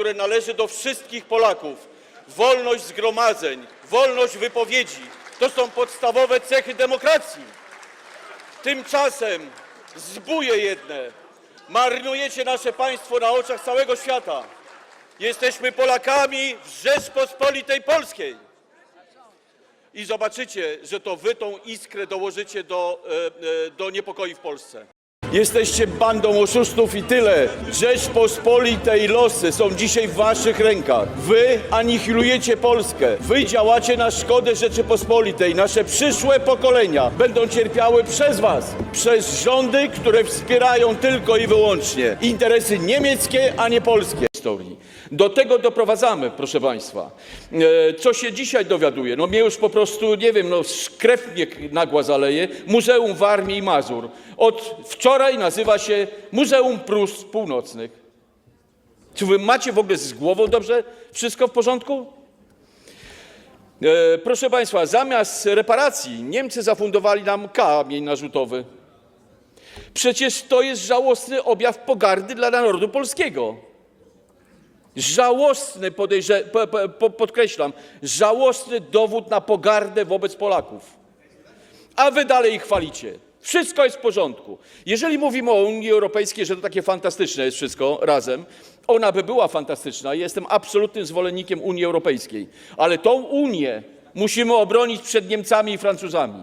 które należy do wszystkich Polaków. Wolność zgromadzeń, wolność wypowiedzi to są podstawowe cechy demokracji. Tymczasem zbóje jedne. Marnujecie nasze państwo na oczach całego świata. Jesteśmy Polakami w Rzeczpospolitej Polskiej. I zobaczycie, że to wy tą iskrę dołożycie do, e, e, do niepokoi w Polsce. Jesteście bandą oszustów i tyle. Rzeczpospolitej losy są dzisiaj w waszych rękach. Wy anihilujecie Polskę. Wy działacie na szkodę Rzeczypospolitej. Nasze przyszłe pokolenia będą cierpiały przez was. Przez rządy, które wspierają tylko i wyłącznie interesy niemieckie, a nie polskie. Historii. Do tego doprowadzamy, proszę Państwa. E, Co się dzisiaj dowiaduje? No mnie już po prostu, nie wiem, no krew mnie nagła zaleje. Muzeum w Armii i Mazur. Od wczoraj nazywa się Muzeum Prus Północnych. Czy wy macie w ogóle z głową dobrze wszystko w porządku? E, proszę Państwa, zamiast reparacji Niemcy zafundowali nam kamień narzutowy. Przecież to jest żałosny objaw pogardy dla narodu polskiego. Żałosny, podejrze, po, po, po, podkreślam, żałosny dowód na pogardę wobec Polaków. A wy dalej ich chwalicie. Wszystko jest w porządku. Jeżeli mówimy o Unii Europejskiej, że to takie fantastyczne jest wszystko razem, ona by była fantastyczna. Jestem absolutnym zwolennikiem Unii Europejskiej. Ale tą Unię musimy obronić przed Niemcami i Francuzami.